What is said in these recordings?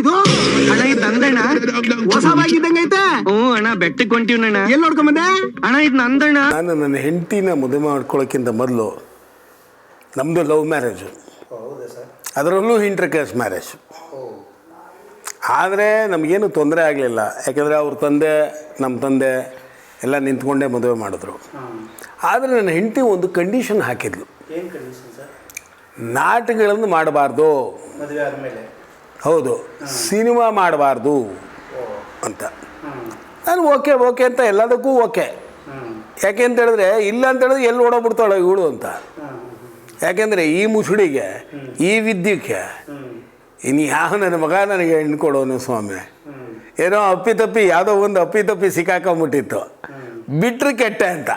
ಇದು? ಅಣ್ಣ ಇದು ನಂದಣ್ಣ. ಹೊಸ ಬಾಗಿ ಇದ್ದಂಗೈತೆ ಹ್ಞೂ ಅಣ್ಣ ಬೆಟ್ಟಕ್ಕೆ ಹೊಂಟಿವ್ನಣ್ಣ. ಎಲ್ಲಿ ನೋಡ್ಕೊಂಬಂದೆ ಅಣ್ಣ ಇದು ನಂದಣ್ಣ. ನಾನು ನನ್ನ ಹೆಂಡತಿನ ಮದುವೆ ಮಾಡ್ಕೊಳ್ಳೋಕ್ಕಿಂತ ಮೊದಲು ನಮ್ಮದು ಲವ್ ಮ್ಯಾರೇಜು ಅದರಲ್ಲೂ ಇಂಟರ್ ಕ್ಯಾಸ್ಟ್ ಮ್ಯಾರೇಜ್ ಆದರೆ ನಮಗೇನು ತೊಂದರೆ ಆಗಲಿಲ್ಲ. ಯಾಕೆಂದರೆ ಅವ್ರ ತಂದೆ ನಮ್ಮ ತಂದೆ ಎಲ್ಲ ನಿಂತ್ಕೊಂಡೇ ಮದುವೆ ಮಾಡಿದ್ರು. ಆದರೆ ನನ್ನ ಹೆಂಡತಿ ಒಂದು ಕಂಡೀಷನ್ ಹಾಕಿದ್ಲು. ಏನು ಕಂಡೀಷನ್ ಸರ್ ನಾಟಕಗಳನ್ನು ಮಾಡಬಾರ್ದು. ಹೌದು. ಸಿನಿಮಾ ಮಾಡಬಾರ್ದು ಅಂತ. ನಾನು ಓಕೆ ಓಕೆ ಅಂತ ಎಲ್ಲದಕ್ಕೂ ಓಕೆ. ಯಾಕೆ ಅಂತ ಹೇಳಿದ್ರೆ ಇಲ್ಲ ಅಂತ ಹೇಳಿದ್ರೆ ಎಲ್ಲಿ ಓಡೋಗ್ಬಿಡ್ತಾಳೆ ಇವಳು ಅಂತ. ಯಾಕೆಂದರೆ ಈ ಮುಸುಡಿಗೆ ಈ ವಿದ್ಯಕ್ಕೆ ಇನ್ನು ಯಾವ ನನ್ನ ಮಗ ನನಗೆ ಹೆಣ್ಣು ಕೊಡೋನು ಸ್ವಾಮಿ. ಏನೋ ಅಪ್ಪಿತಪ್ಪಿ ಯಾವುದೋ ಒಂದು ಅಪ್ಪಿತಪ್ಪಿ ಸಿಕ್ಕಾಕೊಂಬಿಟ್ಟಿತ್ತು. ಬಿಟ್ಟರೆ ಕೆಟ್ಟೆ ಅಂತ.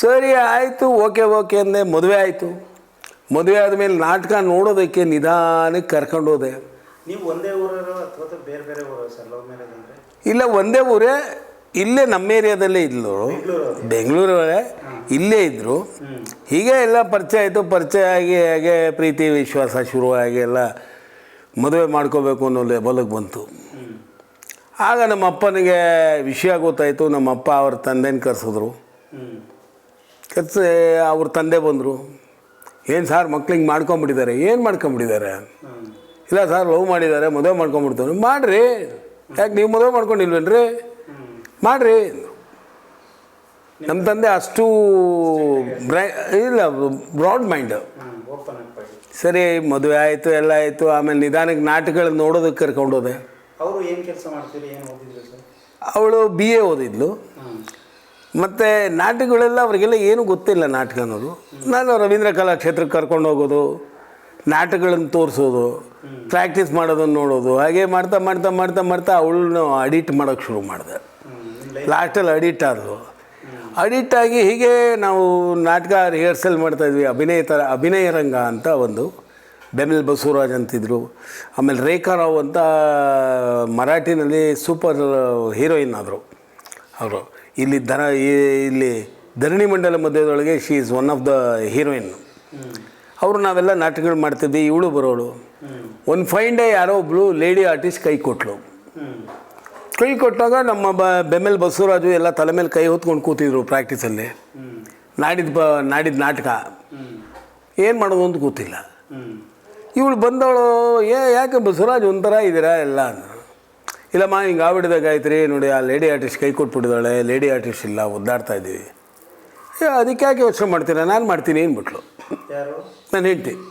ಸರಿ ಆಯಿತು ಓಕೆ ಓಕೆ ಅಂದೆ ಮದುವೆ ಆಯಿತು. ಮದುವೆ ಆದಮೇಲೆ ನಾಟಕ ನೋಡೋದಕ್ಕೆ ನಿಧಾನಕ್ಕೆ ಕರ್ಕೊಂಡೋದೆ ನೀವು ಒಂದೇ ಊರವರು ಅಥವಾ ಬೇರೆ ಬೇರೆ ಊರು ಸರ್ ಲವ್ ಮ್ಯಾರೇಜ್ ಅಂದರೆ? ಇಲ್ಲ ಒಂದೇ ಊರೇ ಇಲ್ಲೇ ನಮ್ಮ ಏರಿಯಾದಲ್ಲೇ ಇದ್ಲು. ಬೆಂಗಳೂರವರೇ. ಇಲ್ಲೇ ಇದ್ದರು ಹೀಗೆ ಎಲ್ಲ ಪರಿಚಯ ಆಯಿತು ಪರಿಚಯ ಆಗಿ ಹಾಗೆ ಪ್ರೀತಿ ವಿಶ್ವಾಸ ಶುರುವಾಗಿ ಎಲ್ಲ ಮದುವೆ ಮಾಡ್ಕೋಬೇಕು ಅನ್ನೋ ಲೆಬಲಿಗೆ ಬಂತು. ಆಗ ನಮ್ಮ ಅಪ್ಪನಿಗೆ ವಿಷಯ ಗೊತ್ತಾಯಿತು ನಮ್ಮ ಅಪ್ಪ ಅವ್ರ ತಂದೆನ ಕರೆಸಿದ್ರು. ಕರೆಸಿ ಕರ್ಸಿ ಅವ್ರ ತಂದೆ ಬಂದರು. ಏನು ಸಾರ್ ಮಕ್ಳಿಗೆ ಮಾಡ್ಕೊಂಬಿಟ್ಟಿದ್ದಾರೆ? ಏನು ಮಾಡ್ಕೊಂಬಿಟ್ಟಿದ್ದಾರೆ? ಇಲ್ಲ ಸರ್ ಲವ್ ಮಾಡಿದ್ದಾರೆ ಮದುವೆ ಮಾಡ್ಕೊಂಬಿಡ್ತಾರೆ. ಮಾಡಿರಿ. ಯಾಕೆ ನೀವು ಮದುವೆ ಮಾಡ್ಕೊಂಡಿಲ್ವೇನ್ರಿ? ಮಾಡಿರಿ. ನಮ್ಮ ತಂದೆ ಅಷ್ಟು ಬ್ರೈ ಇಲ್ಲ ಬ್ರಾಡ್ ಮೈಂಡ್. ಸರಿ ಮದುವೆ ಆಯಿತು ಎಲ್ಲ ಆಯಿತು ಆಮೇಲೆ ನಿಧಾನಕ್ಕೆ ನಾಟಕಗಳನ್ನ ನೋಡೋದಕ್ಕೆ ಕರ್ಕೊಂಡೋದೆ. ಅವರು ಏನು ಕೆಲಸ ಮಾಡ್ತೀರಿ? ಏನು ಓದಿದ್ರು ಸರ್? ಅವಳು ಬಿ ಎ ಓದಿದ್ಲು. ಮತ್ತು ನಾಟಕಗಳೆಲ್ಲ ಅವರಿಗೆಲ್ಲ ಏನೂ ಗೊತ್ತಿಲ್ಲ ನಾಟಕ ಅನ್ನೋದು. ನಾನು ರವೀಂದ್ರ ಕಲಾಕ್ಷೇತ್ರಕ್ಕೆ ಕರ್ಕೊಂಡು ಹೋಗೋದು, ನಾಟಕಗಳನ್ನು ತೋರಿಸೋದು ಪ್ರಾಕ್ಟೀಸ್ ಮಾಡೋದನ್ನು ನೋಡೋದು, ಹಾಗೆ ಮಾಡ್ತಾ ಮಾಡ್ತಾ ಮಾಡ್ತಾ ಮಾಡ್ತಾ ಅವಳನ್ನು ಅಡಿಟ್ ಮಾಡೋಕ್ಕೆ ಶುರು ಮಾಡಿದೆ. ಲಾಸ್ಟಲ್ಲಿ ಅಡಿಟ್ ಆದಳು ಅಡಿಟ್ ಆಗಿ ಹೀಗೆ ನಾವು ನಾಟಕ ರಿಹರ್ಸಲ್ ಮಾಡ್ತಾಯಿದ್ವಿ ಅಭಿನಯ ಥರ ಅಭಿನಯ ರಂಗ ಅಂತ ಒಂದು. ಬೆಮಿಲ್ ಬಸವರಾಜ್ ಅಂತಿದ್ರು. ಆಮೇಲೆ ರೇಖಾ ರಾವ್ ಅಂತ ಮರಾಠಿನಲ್ಲಿ ಸೂಪರ್ ಹೀರೋಯಿನ್ ಆದರು ಅವರು. ಇಲ್ಲಿ ಈ- ಇಲ್ಲಿ ಧರಣಿ ಮಂಡಲ ಮಧ್ಯದೊಳಗೆ she is one of the heroine ಅವರು ನಾವೆಲ್ಲ ನಾಟಕಗಳು ಮಾಡ್ತಿದ್ವಿ, ಇವಳು ಬರೋಳು. ಒಂದು ಫೈನ್ ಡೇ ಯಾರೋ ಒಬ್ಬಳು ಲೇಡಿ ಆರ್ಟಿಸ್ಟ್ ಕೈ ಕೊಟ್ಟಳು ಕೈ ಕೊಟ್ಟಾಗ ನಮ್ಮ ಬ, ಬೆಮ್ಮೆಲ್ ಬಸವರಾಜು ಎಲ್ಲ ತಲೆ ಮೇಲೆ ಕೈ ಹೊತ್ಕೊಂಡು ಕೂತಿದ್ರು ಪ್ರಾಕ್ಟೀಸಲ್ಲಿ ನಾಡಿದ ಬ, ನಾಡಿದ ನಾಟಕ. ಏನು ಮಾಡೋದು ಅಂತ ಗೊತ್ತಿಲ್ಲ. ಇವಳು ಬಂದವಳು, ಏ, ಯಾಕೆ ಬಸವರಾಜ್ ಒಂಥರ ಇದ್ದೀರಾ ಎಲ್ಲ ಅಂದರು. ಇಲ್ಲಮ್ಮ ಹಿಂಗೆ ಆಗ್ಬಿಟ್ಟಿದೆ ಗಾಯತ್ರಿ. ನೋಡಿ ಆ ಲೇಡಿ ಆರ್ಟಿಸ್ಟ್ ಕೈ ಕೊಟ್ಬಿಟ್ಟಿದ್ದಾಳೆ. ಲೇಡಿ ಆರ್ಟಿಸ್ಟ್ ಇಲ್ಲ ಒದ್ದಾಡ್ತಾ ಇದ್ದೀವಿ. ಏ ಅದಕ್ಕೆ ಯಾಕೆ ಯೋಚನೆ ಮಾಡ್ತೀರಾ? ನಾನು ಮಾಡ್ತೀನಿ ಏನ್ಬಿಟ್ಲು ಯಾರು? ನಾನು ಹೇಳ್ತೀನಿ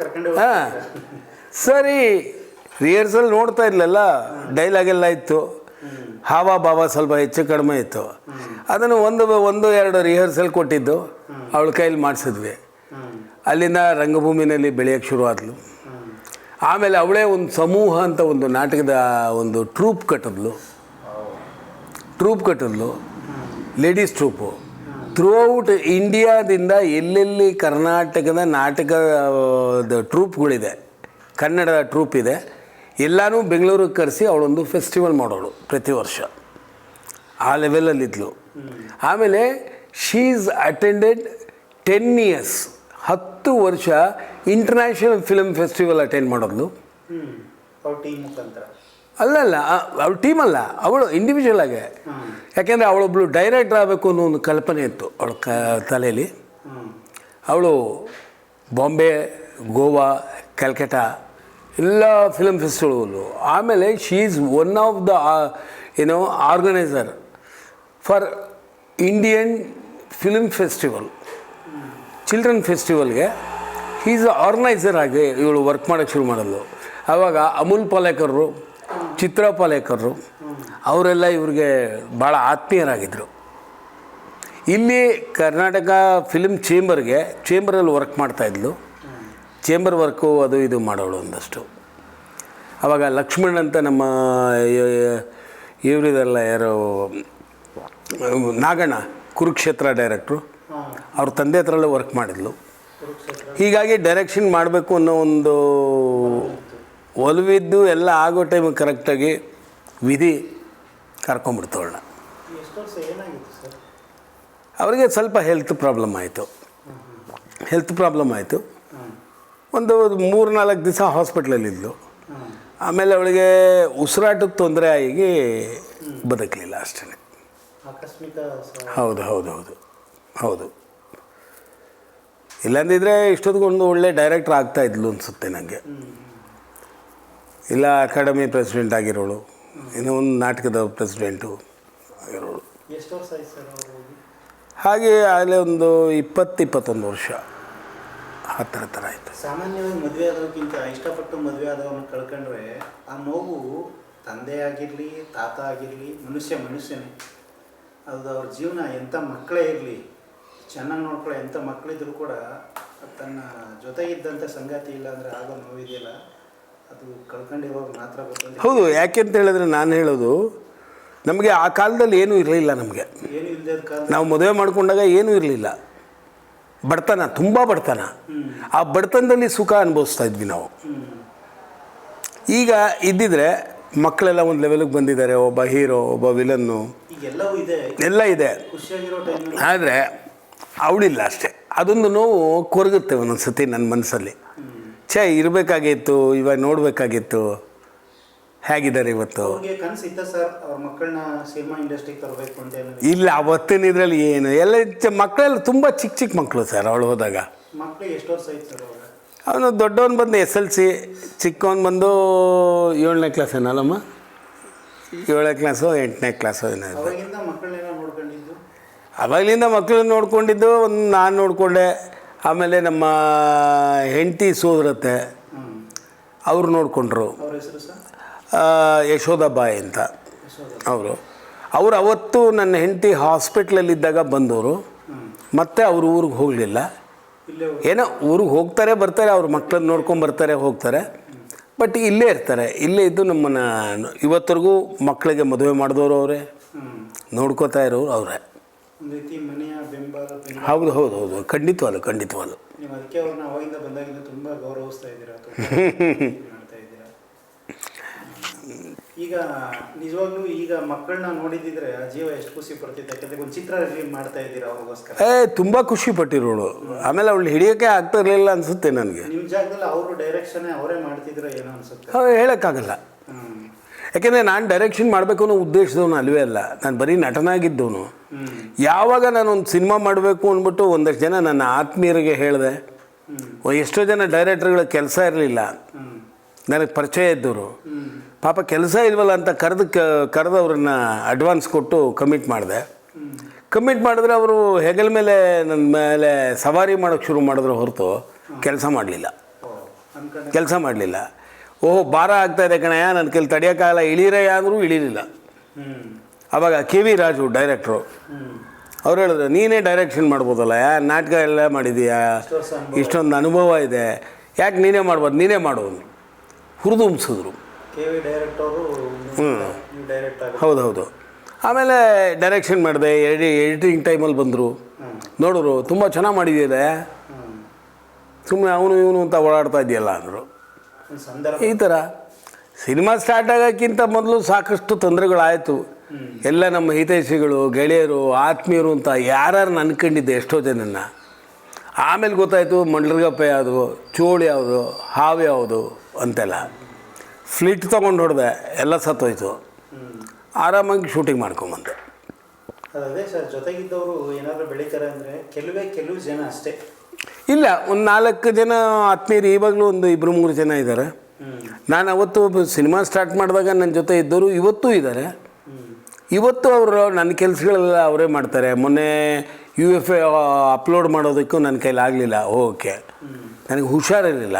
ಕರ್ಕೊಂಡೆ ಹಾಂ. ಸರಿ ರಿಹರ್ಸಲ್ ನೋಡ್ತಾ ಇರಲಿಲ್ಲ. ಡೈಲಾಗ್ ಎಲ್ಲ ಇತ್ತು. ಹಾವ ಭಾವ ಸ್ವಲ್ಪ ಹೆಚ್ಚು ಕಡಿಮೆ ಇತ್ತು. ಅದನ್ನು ಒಂದು ಒಂದು ಎರಡು ರಿಹರ್ಸಲ್ ಕೊಟ್ಟಿದ್ದು. ಅವಳ ಕೈಲಿ ಮಾಡಿಸಿದ್ವಿ. ಅಲ್ಲಿಂದ ರಂಗಭೂಮಿನಲ್ಲಿ ಬೆಳೆಯೋಕ್ಕೆ ಶುರು ಆದ್ಲು ಆಮೇಲೆ ಅವಳೇ ಒಂದು ಸಮೂಹ ಅಂತ ಒಂದು ನಾಟಕದ ಒಂದು ಟ್ರೂಪ್ ಕಟ್ಟಿದ್ಲು. ಟ್ರೂಪ್ ಕಟ್ಟಿದ್ಲು. Ladies troupe. ಥ್ರೂಔಟ್ ಇಂಡಿಯಾದಿಂದ ಎಲ್ಲೆಲ್ಲಿ ಕರ್ನಾಟಕದ ನಾಟಕದ ಟ್ರೂಪ್ಗಳಿದೆ, ಕನ್ನಡದ ಟ್ರೂಪ್ ಇದೆ ಎಲ್ಲನೂ ಬೆಂಗಳೂರಿಗೆ ಕರೆಸಿ ಅವಳೊಂದು ಫೆಸ್ಟಿವಲ್ ಮಾಡೋಳು ಪ್ರತಿ ವರ್ಷ. ಆ ಲೆವೆಲಲ್ಲಿದ್ಲು ಆಮೇಲೆ ಶೀಸ್ ಅಟೆಂಡೆಡ್ ಟೆನ್ ಇಯರ್ಸ್. ಹತ್ತು ವರ್ಷ ಇಂಟರ್ನ್ಯಾಷನಲ್ ಫಿಲ್ಮ್ ಫೆಸ್ಟಿವಲ್ ಅಟೆಂಡ್ ಮಾಡೋದ್ಲು. ಅಲ್ಲ ಮುಖಾಂತರ. ಅಲ್ಲಲ್ಲ ಅವಳ ಟೀಮ್ ಅಲ್ಲ ಅವಳು ಇಂಡಿವಿಜುವಲ್ ಆಗಿ. ಯಾಕೆಂದರೆ ಅವಳೊಬ್ಳು ಡೈರೆಕ್ಟರ್ ಆಗಬೇಕು ಅನ್ನೋ ಒಂದು ಕಲ್ಪನೆ ಇತ್ತು ಅವಳ ಕ ತಲೆಯಲ್ಲಿ ಅವಳು ಬಾಂಬೆ ಗೋವಾ ಕ್ಯಾಲ್ಕಟಾ ಎಲ್ಲ ಫಿಲಮ್ ಫೆಸ್ಟಿವಲ್ಗಳು ಆಮೇಲೆ she is one of the ಏನೋ organiser for Indian film festival children ಫೆಸ್ಟಿವಲ್ಗೆ is organiser ಆಗಿ ಇವಳು ವರ್ಕ್ ಮಾಡೋಕ್ಕೆ ಶುರು ಮಾಡೋದು ಆವಾಗ ಅಮೂಲ್ ಪಾಲೇಕರ್ರು, ಚಿತ್ರ ಪಾಲೇಕರ್ರು, ಅವರೆಲ್ಲ ಇವ್ರಿಗೆ ಭಾಳ ಆತ್ಮೀಯರಾಗಿದ್ದರು ಇಲ್ಲಿ ಕರ್ನಾಟಕ ಫಿಲ್ಮ್ ಚೇಂಬರ್ಗೆ ಚೇಂಬರಲ್ಲಿ ವರ್ಕ್ ಮಾಡ್ತಾಯಿದ್ಲು ಚೇಂಬರ್ ವರ್ಕು ಅದು ಇದು ಮಾಡೋಳು ಒಂದಷ್ಟು. ಆವಾಗ ಲಕ್ಷ್ಮಣ್ ಅಂತ ನಮ್ಮ ಇವರಿದೆಲ್ಲ ಯಾರು, ನಾಗಣ್ಣ, ಕುರುಕ್ಷೇತ್ರ ಡೈರೆಕ್ಟ್ರು ಅವ್ರ ತಂದೆ ಹತ್ರಲ್ಲೇ ವರ್ಕ್ ಮಾಡಿದ್ಲು. ಹೀಗಾಗಿ ಡೈರೆಕ್ಷನ್ ಮಾಡಬೇಕು ಅನ್ನೋ ಒಂದು ಒಲವಿದ್ದು ಎಲ್ಲ ಆಗೋ ಟೈಮಿಗೆ ಕರೆಕ್ಟಾಗಿ ವಿಧಿ ಸರ್ ಅವರಿಗೆ ಸ್ವಲ್ಪ ಹೆಲ್ತ್ ಪ್ರಾಬ್ಲಮ್ ಆಯಿತು. ಹೆಲ್ತ್ ಪ್ರಾಬ್ಲಮ್ ಆಯಿತು. ಒಂದು ಮೂರು ನಾಲ್ಕು ದಿವಸ ಹಾಸ್ಪಿಟ್ಲಲ್ಲಿದ್ಲು ಹಾಂ ಆಮೇಲೆ ಅವಳಿಗೆ ಉಸಿರಾಟದ ತೊಂದರೆ ಆಗಿ ಬದುಕಲಿಲ್ಲ ಅಷ್ಟೇ. ಹೌದು ಹೌದು ಹೌದು ಹೌದು. ಇಲ್ಲಂದಿದ್ರೆ ಇಷ್ಟೊತ್ತಿಗೊಂದು ಒಳ್ಳೆ ಡೈರೆಕ್ಟ್ರ್ ಆಗ್ತಾ ಇದ್ಲು ಅನಿಸುತ್ತೆ ನನಗೆ ಇಲ್ಲ ಅಕಾಡೆಮಿ ಪ್ರೆಸಿಡೆಂಟ್ ಆಗಿರೋಳು ಇನ್ನು ಒಂದು ನಾಟಕದ ಪ್ರೆಸಿಡೆಂಟು ಆಗಿರೋಳು. ಎಷ್ಟು ವರ್ಷ ಆಯ್ತು ಸರ್ ಅವ್ರು ಹೋಗಿ? ಆಗಲೇ ಒಂದು ಇಪ್ಪತ್ತು ಇಪ್ಪತ್ತೊಂದು ವರ್ಷ. ಆ ಥರ ಥರ ಆಯಿತು. ಸಾಮಾನ್ಯವಾಗಿ ಮದುವೆ ಆದೋಕ್ಕಿಂತ ಇಷ್ಟಪಟ್ಟು ಮದುವೆ ಆದವನ್ನ ಕಳ್ಕೊಂಡ್ರೆ ಆ ನೋವು ತಂದೆ ಆಗಿರಲಿ ತಾತ ಆಗಿರಲಿ ಮನುಷ್ಯ ಮನುಷ್ಯನೇ. ಅದು ಅವ್ರ ಜೀವನ ಎಂಥ ಮಕ್ಕಳೇ ಇರಲಿ. ಚೆನ್ನಾಗಿ ನೋಡ್ಕೊಳ್ಳೋ ಎಂಥ ಮಕ್ಕಳಿದ್ರು ಕೂಡ ತನ್ನ ಜೊತೆಗಿದ್ದಂಥ ಸಂಗಾತಿ ಇಲ್ಲ ಅಂದರೆ ಆಗೋ ನೋವಿದೆಯಲ್ಲ ಅದು ಕಳ್ಕೊಂಡಿರೋರು ಮಾತ್ರ ಹೌದು ಯಾಕೆ ಅಂತ ಹೇಳಿದ್ರೆ ನಾನು ಹೇಳೋದು ನಮಗೆ ಆ ಕಾಲದಲ್ಲಿ ಏನೂ ಇರಲಿಲ್ಲ ನಮಗೆ. ಏನು ಇಲ್ಲದೆ ಕಾಲ ನಾವು ಮದುವೆ ಮಾಡಿಕೊಂಡಾಗ ಏನೂ ಇರಲಿಲ್ಲ. ಬಡತನ ತುಂಬ ಬಡತನ. ಆ ಬಡತನದಲ್ಲಿ ಸುಖ ಅನುಭವಿಸ್ತಾ ಇದ್ವಿ ನಾವು. ಈಗ ಇದ್ದಿದ್ರೆ ಮಕ್ಕಳೆಲ್ಲ ಒಂದು ಲೆವೆಲ್ಗೆ ಬಂದಿದ್ದಾರೆ ಒಬ್ಬ ಹೀರೋ ಒಬ್ಬ ವಿಲನ್ನು ಈಗ ಎಲ್ಲವೂ ಇದೆ. ಎಲ್ಲ ಇದೆ. ಆದರೆ ಅವಳಿಲ್ಲ ಅಷ್ಟೇ. ಅದೊಂದು ನೋವು ಕೊರಗುತ್ತೆ ಒಂದೊಂದು ಸತಿ ನನ್ನ ಮನಸ್ಸಲ್ಲಿ. ಛೇ ಇರಬೇಕಾಗಿತ್ತು ಇವಾಗ ನೋಡಬೇಕಾಗಿತ್ತು. ಹೇಗಿದ್ದಾರೆ ಇವತ್ತು? ಇಲ್ಲ ಅವತ್ತಿನ ಇದರಲ್ಲಿ ಏನು? ಎಲ್ಲ ಮಕ್ಕಳಲ್ಲಿ ತುಂಬ ಚಿಕ್ಕ ಚಿಕ್ಕ ಮಕ್ಕಳು ಸರ್ ಅವಳು ಹೋದಾಗ. ಅವನು ದೊಡ್ಡವನು ಬಂದು ಎಸ್ ಎಲ್ ಸಿ ಚಿಕ್ಕವನು ಬಂದು ಏಳನೇ ಕ್ಲಾಸ್ ಏನಲ್ಲಮ್ಮ ಏಳನೇ ಕ್ಲಾಸು ಎಂಟನೇ ಕ್ಲಾಸು ಏನೋ ಇದೆ. ಅವಾಗಿಂದ ಮಕ್ಕಳನ್ನೆಲ್ಲ ನೋಡ್ಕೊಂಡಿದ್ದು ಅವಾಗಲಿಂದ ಮಕ್ಕಳನ್ನ ನೋಡ್ಕೊಂಡಿದ್ದು ಒಂದು ನಾನು ನೋಡಿಕೊಂಡೆ. ಆಮೇಲೆ ನಮ್ಮ ಹೆಂಡತಿ ಸೋದರತ್ತೆ. ಅವರು ನೋಡಿಕೊಂಡ್ರು. ಯಶೋದಾಬಾಯಿ ಅಂತ. ಅವರು. ಅವರು ಅವತ್ತು ನನ್ನ ಹೆಂಡತಿ ಹಾಸ್ಪಿಟ್ಲಲ್ಲಿದ್ದಾಗ ಬಂದವರು. ಮತ್ತೆ ಅವರು ಊರಿಗೆ ಹೋಗಲಿಲ್ಲ. ಏನೋ ಊರಿಗೆ ಹೋಗ್ತಾರೆ ಬರ್ತಾರೆ ಅವ್ರ ಮಕ್ಕಳನ್ನ ನೋಡ್ಕೊಂಡು ಬರ್ತಾರೆ ಹೋಗ್ತಾರೆ. ಬಟ್ ಇಲ್ಲೇ ಇರ್ತಾರೆ. ಇಲ್ಲೇ ಇದ್ದು ನಮ್ಮನ್ನು ಇವತ್ತರೆಗೂ ಮಕ್ಕಳಿಗೆ ಮದುವೆ ಮಾಡಿದವರು ಅವರೇ. ನೋಡ್ಕೋತಾ ಇರೋರು ಅವರೇ. ಹೌದು ಹೌದು ಹೌದು. ಖಂಡಿತವಲ್ಲ ಖಂಡಿತವಲ್ಲ ಈಗ ನಿಜವಾಗ್ಲೂ ಈಗ ಮಕ್ಕಳನ್ನ ನೋಡಿದ್ರೆ ಆ ಜೀವ ಎಷ್ಟು ಖುಷಿ ಪಡ್ತಿತ್ತು? ಯಾಕಂದ್ರೆ ಒಂದು ಚಿತ್ರ ರಿಲೀಸ್ ಮಾಡ್ತಾ ಇದ್ದೀರಾ ಅವ್ರಿಗೋಸ್ಕರ? ಏ ತುಂಬ ಖುಷಿ ಪಟ್ಟಿರೋಳು ಆಮೇಲೆ ಅವಳು ಹಿಡಿಯೋಕೆ ಆಗ್ತಾ ಇರಲಿಲ್ಲ ಅನಿಸುತ್ತೆ ನನಗೆ. ನಿಮ್ಮ ಜಾಗದಲ್ಲಿ ಅವರು ಡೈರೆಕ್ಷನ್ ಅವರೇ ಮಾಡ್ತಿದ್ರು ಏನೋ ಅನ್ಸುತ್ತೆ. ಹೇಳೋಕ್ಕಾಗಲ್ಲ. ಯಾಕೆಂದರೆ ನಾನು ಡೈರೆಕ್ಷನ್ ಮಾಡಬೇಕು ಅನ್ನೋ ಉದ್ದೇಶದವನು ಅಲ್ವೇ ಅಲ್ಲ. ನಾನು ಬರೀ ನಟನಾಗಿದ್ದವನು. ಯಾವಾಗ ನಾನು ಒಂದು ಸಿನಿಮಾ ಮಾಡಬೇಕು ಅಂದ್ಬಿಟ್ಟು ಒಂದಷ್ಟು ಜನ ನನ್ನ ಆತ್ಮೀಯರಿಗೆ ಹೇಳಿದೆ ಎಷ್ಟೋ ಜನ ಡೈರೆಕ್ಟರ್ಗಳ ಕೆಲಸ ಇರಲಿಲ್ಲ. ನನಗೆ ಪರಿಚಯ ಇದ್ದವರು. ಪಾಪ ಕೆಲಸ ಇಲ್ವಲ್ಲ ಅಂತ ಕರೆದು ಕ ಅವ್ರನ್ನ ಅಡ್ವಾನ್ಸ್ ಕೊಟ್ಟು ಕಮಿಟ್ ಮಾಡಿದೆ. ಕಮಿಟ್ ಮಾಡಿದ್ರೆ ಅವರು ಹೆಗಲ ಮೇಲೆ ನನ್ನ ಮೇಲೆ ಸವಾರಿ ಮಾಡೋಕ್ಕೆ ಶುರು ಮಾಡಿದ್ರು ಹೊರತು ಕೆಲಸ ಮಾಡಲಿಲ್ಲ. ಕೆಲಸ ಮಾಡಲಿಲ್ಲ. ಓಹೋ ಭಾರ ಆಗ್ತಾ ಇದೆ ಕಣಯ್ಯ ನನ್ನ ಕೈಲಿ ತಡಿಯೋಕ್ಕಾಗಲ್ಲ ಇಳೀರಯ್ಯ ಅಂದರೂ ಇಳೀಲಿಲ್ಲ. ಅವಾಗ ಕೆ ವಿ ರಾಜು ಡೈರೆಕ್ಟ್ರು ಅವ್ರು ಹೇಳಿದ್ರು ನೀನೇ ಡೈರೆಕ್ಷನ್ ಮಾಡ್ಬೋದಲ್ಲ ಯಾ ನಾಟಕ ಎಲ್ಲ ಮಾಡಿದೀಯಾ. ಇಷ್ಟೊಂದು ಅನುಭವ ಇದೆ. ಯಾಕೆ ನೀನೇ ಮಾಡ್ಬೋದು? ನೀನೇ ಮಾಡೋದು ಹುರಿದುಂಬಿಸಿದ್ರು. ಹ್ಞೂ ಹೌದು ಹೌದು ಆಮೇಲೆ ಡೈರೆಕ್ಷನ್ ಮಾಡಿದೆ ಎಡಿ ಎಡಿಟಿಂಗ್ ಟೈಮಲ್ಲಿ ಬಂದರು. ನೋಡೋರು ನೋಡಿದ್ರು ತುಂಬ ಚೆನ್ನಾಗಿ ಮಾಡಿದ್ದೀರ ಸುಮ್ಮನೆ ಅವನು ಇವನು ಅಂತ ಓಡಾಡ್ತಾ ಇದೆಯಲ್ಲ ಅಂದರು. ಈ ಥರ ಸಿನಿಮಾ ಸ್ಟಾರ್ಟ್ ಆಗೋಕ್ಕಿಂತ ಮೊದಲು ಸಾಕಷ್ಟು ತೊಂದರೆಗಳಾಯಿತು. ಎಲ್ಲ ನಮ್ಮ ಹಿತೈಷಿಗಳು ಗೆಳೆಯರು ಆತ್ಮೀಯರು ಅಂತ ಯಾರ್ಯಾರು ಅನ್ಕೊಂಡಿದ್ದೆ ಎಷ್ಟೋ ಜನನ ಆಮೇಲೆ ಗೊತ್ತಾಯಿತು ಮಂಡ್ಲಗಪ್ಪ ಯಾವುದು ಚೋಳು ಯಾವುದು ಹಾವು ಯಾವುದು ಅಂತೆಲ್ಲ. ಫ್ಲಿಟ್ ತೊಗೊಂಡು ಹೊಡೆದೆ ಎಲ್ಲ ಸತ್ತೋಯ್ತು. ಆರಾಮಾಗಿ ಶೂಟಿಂಗ್ ಮಾಡ್ಕೊಂಬಂದೆ. ಅದೇ ಸರ್ ಜೊತೆಗಿದ್ದವರು ಏನಾದರೂ ಬೆಳೀತಾರೆ ಅಂದರೆ ಕೆಲವೇ ಕೆಲವು ಜನ ಅಷ್ಟೇ. ಇಲ್ಲ ಒಂದು ನಾಲ್ಕು ಜನ ಆತ್ಮೀಯರು ಇವಾಗಲೂ ಒಂದು ಇಬ್ಬರು ಮೂರು ಜನ ಇದ್ದಾರೆ ನಾನು ಅವತ್ತು ಸಿನಿಮಾ ಸ್ಟಾರ್ಟ್ ಮಾಡಿದಾಗ ನನ್ನ ಜೊತೆ ಇದ್ದವರು ಇವತ್ತೂ ಇದ್ದಾರೆ ಇವತ್ತು ಅವರು ನನ್ನ ಕೆಲಸಗಳೆಲ್ಲ ಅವರೇ ಮಾಡ್ತಾರೆ. ಮೊನ್ನೆ ಯು ಎಫ್ ಎ ಅಪ್ಲೋಡ್ ಮಾಡೋದಕ್ಕೂ ನನ್ನ ಕೈಲಿ ಆಗಲಿಲ್ಲ. ಓಕೆ. ನನಗೆ ಹುಷಾರಿರಲಿಲ್ಲ.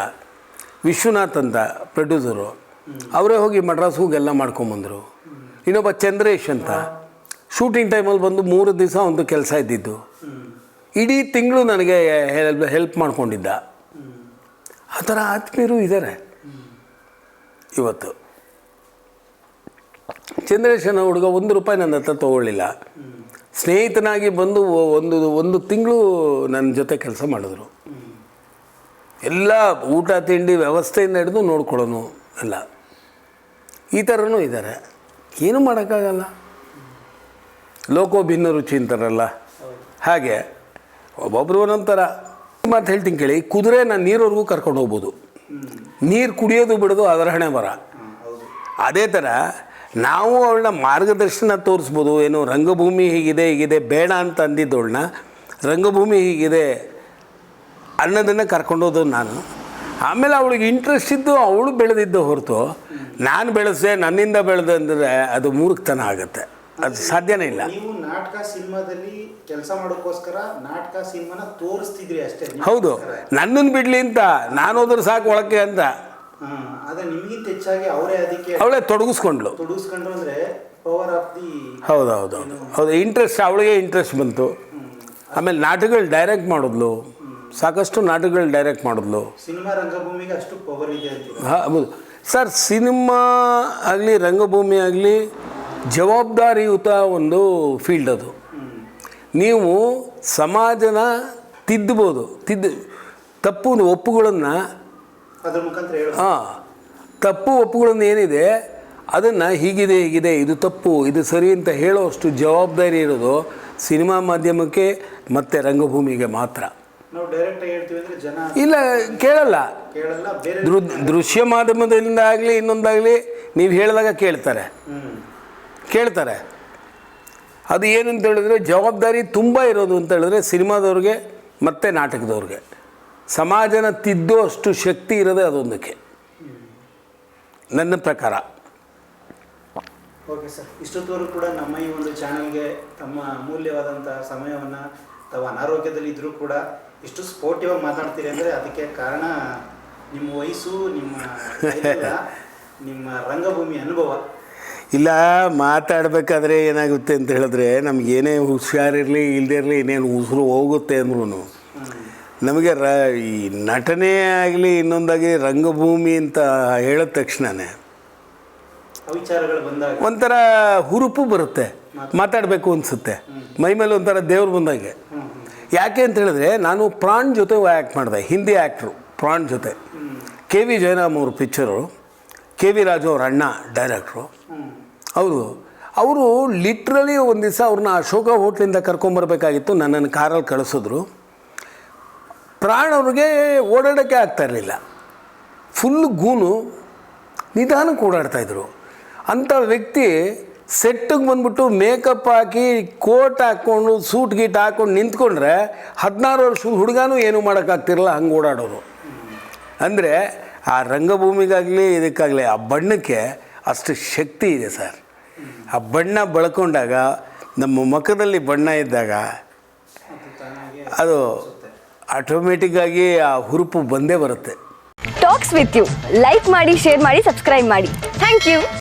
ವಿಶ್ವನಾಥ್ ಅಂತ ಪ್ರೊಡ್ಯೂಸರು ಅವರೇ ಹೋಗಿ ಮಡ್ರಾಸ್ ಹೋಗಿ ಎಲ್ಲ ಮಾಡ್ಕೊಂಬಂದರು ಇನ್ನೊಬ್ಬ ಚಂದ್ರೇಶ್ ಅಂತ. ಶೂಟಿಂಗ್ ಟೈಮಲ್ಲಿ ಬಂದು ಮೂರು ದಿವಸ ಒಂದು ಕೆಲಸ ಇದ್ದಿದ್ದು. ಇಡೀ ತಿಂಗಳು ನನಗೆ ಹೆಲ್ಪ್ ಹೆಲ್ಪ್ ಮಾಡ್ಕೊಂಡಿದ್ದ. ಆ ಥರ ಆತ್ಮೀಯರು ಇದ್ದಾರೆ ಇವತ್ತು. ಚಂದ್ರೇಶನ ಹುಡುಗ ಒಂದು ರೂಪಾಯಿ ನನ್ನ ಹತ್ರ ತೊಗೊಳ್ಳಿಲ್ಲ. ಸ್ನೇಹಿತನಾಗಿ ಬಂದು ಒಂದು ಒಂದು ತಿಂಗಳು ನನ್ನ ಜೊತೆ ಕೆಲಸ ಮಾಡಿದ್ರು. ಎಲ್ಲ ಊಟ, ತಿಂಡಿ ವ್ಯವಸ್ಥೆಯಿಂದ ಹಿಡಿದು ನೋಡ್ಕೊಳ್ಳೋನು ಎಲ್ಲ ಈ ಥರನೂ ಇದ್ದಾರೆ. ಏನೂ ಮಾಡೋಕ್ಕಾಗಲ್ಲ. ಲೋಕೋ ಭಿನ್ನ ರುಚಿ ಅಂತಾರಲ್ಲ. ಹಾಗೆ. ಒಬ್ಬೊಬ್ಬರು ಒಂದೊಂದು ಥರ ಮಾತು ಹೇಳ್ತೀನಿ ಕೇಳಿ, ಕುದುರೆನ ನೀರವರೆಗೂ ಕರ್ಕೊಂಡು ಹೋಗ್ಬೋದು. ನೀರು ಕುಡಿಯೋದು ಬಿಡೋದು ಅದರ ಹಣೆ ಬರ ಅದೇ ಥರ ನಾವು ಅವಳನ್ನ ಮಾರ್ಗದರ್ಶನ ತೋರಿಸ್ಬೋದು, ಏನು ರಂಗಭೂಮಿ ಹೀಗಿದೆ ಹೀಗಿದೆ, ಬೇಡ ಅಂತ ಅಂದಿದ್ದವಳನ್ನ, ರಂಗಭೂಮಿ ಹೀಗಿದೆ, ಅನ್ನೋದನ್ನು ಕರ್ಕೊಂಡೋದು ನಾನು. ಆಮೇಲೆ ಅವಳಿಗೆ ಇಂಟ್ರೆಸ್ಟ್ ಇದ್ದು ಅವಳು ಬೆಳೆದಿದ್ದು ಹೊರತು, ನಾನು ಬೆಳೆಸೆ ನನ್ನಿಂದ ಬೆಳೆದೆ ಅಂದರೆ ಅದು ಮೂರ್ಖತನ ಆಗುತ್ತೆ. ಅದು ಸಾಧ್ಯನೇ ಇಲ್ಲ. ನಾಟಕ ಸಿನಿಮಾದಲ್ಲಿ ಕೆಲಸ ಮಾಡೋಕ್ಕೋಸ್ಕರ ನಾಟಕ ಸಿನಿಮಾನ ತೋರಿಸ್ತಿದ್ರಿ ಅಷ್ಟೇ ಹೌದು. ನನ್ನನ್ನು ಬಿಡ್ಲಿ ಅಂತ ನಾನು ಹೋದ್ರೆ ಸಾಕು ಒಳಕ್ಕೆ ಅಂತ. ಅದೇ ನಿಮಗಿಂತ ಹೆಚ್ಚಾಗಿ ಅವರೇ ಅದಕ್ಕೆ ಅವಳೇ ತೊಡಗಿಸ್ಕೊಂಡ್ಳು. ತೊಡಗಿಸ್ಕೊಂಡ್ರು ಅಂದ್ರೆ ಪವರ್ ಆಫ್ ದಿ ಹೌದು ಹೌದು. ಹೌದು ಹೌದು ಇಂಟ್ರೆಸ್ಟ್ ಅವಳಿಗೆ ಇಂಟ್ರೆಸ್ಟ್ ಬಂತು. ಆಮೇಲೆ ನಾಟಕಗಳು ಡೈರೆಕ್ಟ್ ಮಾಡಿದ್ಲು. ಸಾಕಷ್ಟು ನಾಟಕಗಳು ಡೈರೆಕ್ಟ್ ಮಾಡಿದ್ಲು. ಸಿನಿಮಾ ರಂಗಭೂಮಿಗೆ ಅಷ್ಟು ಪವರ್ ಇದೆ ಹೌದು. ಸರ್ ಸಿನಿಮಾ ಆಗಲಿ ರಂಗಭೂಮಿ ಆಗಲಿ ಜವಾಬ್ದಾರಿಯುತ ಒಂದು ಫೀಲ್ಡ್ ಅದು. ನೀವು ಸಮಾಜನ ತಿದ್ದಬೋದು ತಿದ್ದು ತಪ್ಪು ಒಪ್ಪುಗಳನ್ನು ಅದ್ರ ಮುಖಾಂತರ ಹೇಳು. ಹಾಂ ತಪ್ಪು ಒಪ್ಪುಗಳನ್ನು ಏನಿದೆ ಅದನ್ನು ಹೀಗಿದೆ ಹೀಗಿದೆ ಇದು ತಪ್ಪು ಇದು ಸರಿ ಅಂತ ಹೇಳೋಷ್ಟು ಜವಾಬ್ದಾರಿ ಇರೋದು ಸಿನಿಮಾ ಮಾಧ್ಯಮಕ್ಕೆ ಮತ್ತು ರಂಗಭೂಮಿಗೆ ಮಾತ್ರ. ಇಲ್ಲ ಕೇಳಲ್ಲ. ದೃ ದೃಶ್ಯ ಮಾಧ್ಯಮದಿಂದ ಆಗಲಿ ಇನ್ನೊಂದಾಗಲಿ ನೀವು ಹೇಳಿದಾಗ ಕೇಳ್ತಾರೆ. ಕೇಳ್ತಾರೆ. ಅದು ಏನು ಅಂತ ಹೇಳಿದ್ರೆ ಜವಾಬ್ದಾರಿ ತುಂಬ ಇರೋದು ಅಂತ ಹೇಳಿದ್ರೆ ಸಿನಿಮಾದವ್ರಿಗೆ ಮತ್ತು ನಾಟಕದವ್ರಿಗೆ. ಸಮಾಜನ ತಿದ್ದೋ ಅಷ್ಟು ಶಕ್ತಿ ಇರೋದೇ ಅದೊಂದಕ್ಕೆ. ನನ್ನ ಪ್ರಕಾರ. ಓಕೆ ಸರ್ ಇಷ್ಟೊತ್ತವರೆಗೂ ಕೂಡ ನಮ್ಮ ಈ ಒಂದು ಚಾನಲ್ಗೆ ತಮ್ಮ ಅಮೂಲ್ಯವಾದಂಥ ಸಮಯವನ್ನು ತಾವು ಅನಾರೋಗ್ಯದಲ್ಲಿ ಇದ್ದರೂ ಕೂಡ ಇಷ್ಟು ಸ್ಪೋರ್ಟಿವ್ ಆಗಿ ಮಾತಾಡ್ತೀರಿ ಅಂದರೆ ಅದಕ್ಕೆ ಕಾರಣ ನಿಮ್ಮ ವಯಸ್ಸು ನಿಮ್ಮ ನಿಮ್ಮ ರಂಗಭೂಮಿ ಅನುಭವ. ಇಲ್ಲ ಮಾತಾಡಬೇಕಾದ್ರೆ ಏನಾಗುತ್ತೆ ಅಂತ ಹೇಳಿದ್ರೆ ನಮ್ಗೆ ಏನೇ ಹುಷಾರಿರಲಿ ಇಲ್ಲದೇ ಇರಲಿ ಇನ್ನೇನು ಉಸಿರು ಹೋಗುತ್ತೆ ಅಂದ್ರೂ ನಮಗೆ ರ ಈ ನಟನೆ ಆಗಲಿ ಇನ್ನೊಂದಾಗಿ ರಂಗಭೂಮಿ ಅಂತ ಹೇಳಿದ ತಕ್ಷಣವೇ ಒಂಥರ ಹುರುಪು ಬರುತ್ತೆ ಮಾತಾಡಬೇಕು ಅನಿಸುತ್ತೆ. ಮೈ ಮೇಲೆ ಒಂಥರ ದೇವ್ರು ಬಂದಾಗೆ. ಯಾಕೆ ಅಂತ ಹೇಳಿದ್ರೆ ನಾನು ಪ್ರಾಣ್ ಜೊತೆ ಆ್ಯಕ್ಟ್ ಮಾಡಿದೆ ಹಿಂದಿ ಆ್ಯಕ್ಟ್ರು ಪ್ರಾಣ್ ಜೊತೆ. ಕೆ ವಿ ಜಯರಾಮ್ ಅವ್ರ ಪಿಕ್ಚರು ಕೆ ವಿ ರಾಜು ಅವ್ರ ಅಣ್ಣ ಡೈರೆಕ್ಟ್ರು. ಅವರು ಅವರು ಲಿಟ್ರಲಿ ಒಂದು ದಿವಸ ಅವ್ರನ್ನ ಅಶೋಕ ಹೋಟ್ಲಿಂದ ಕರ್ಕೊಂಬರ್ಬೇಕಾಗಿತ್ತು. ನನ್ನನ್ನು ಕಾರಲ್ಲಿ ಕಳಿಸಿದ್ರು. ಪ್ರಾಣ ಅವ್ರಿಗೆ ಓಡಾಡೋಕ್ಕೆ ಆಗ್ತಾ ಇರಲಿಲ್ಲ. ಫುಲ್ ಗೂನು ನಿಧಾನಕ್ಕೆ ಓಡಾಡ್ತಾಯಿದ್ರು ಅಂಥ ವ್ಯಕ್ತಿ ಸೆಟ್ಟಿಗೆ ಬಂದ್ಬಿಟ್ಟು ಮೇಕಪ್ ಹಾಕಿ, ಕೋಟ್ ಹಾಕ್ಕೊಂಡು ಸೂಟ್ ಗೀಟ್ ಹಾಕ್ಕೊಂಡು ನಿಂತ್ಕೊಂಡ್ರೆ ಹದಿನಾರು ವರ್ಷದ ಹುಡುಗನೂ ಏನೂ ಮಾಡೋಕ್ಕಾಗ್ತಿರಲ್ಲ ಹಂಗೆ ಓಡಾಡೋರು. ಅಂದರೆ ಆ ರಂಗಭೂಮಿಗಾಗಲಿ ಇದಕ್ಕಾಗಲಿ ಆ ಬಣ್ಣಕ್ಕೆ ಅಷ್ಟು ಶಕ್ತಿ ಇದೆ ಸರ್. ಆ ಬಣ್ಣ ಬಳ್ಕೊಂಡಾಗ ನಮ್ಮ ಮುಖದಲ್ಲಿ ಬಣ್ಣ ಇದ್ದಾಗ ಅದು ಆಟೋಮೆಟಿಕ್ ಆಗಿ ಆ ಹುರುಪು ಬಂದೇ ಬರುತ್ತೆ. ಟಾಕ್ಸ್ ವಿತ್ ಯು ಲೈಕ್ ಮಾಡಿ ಶೇರ್ ಮಾಡಿ ಸಬ್ಸ್ಕ್ರೈಬ್ ಮಾಡಿ. Thank you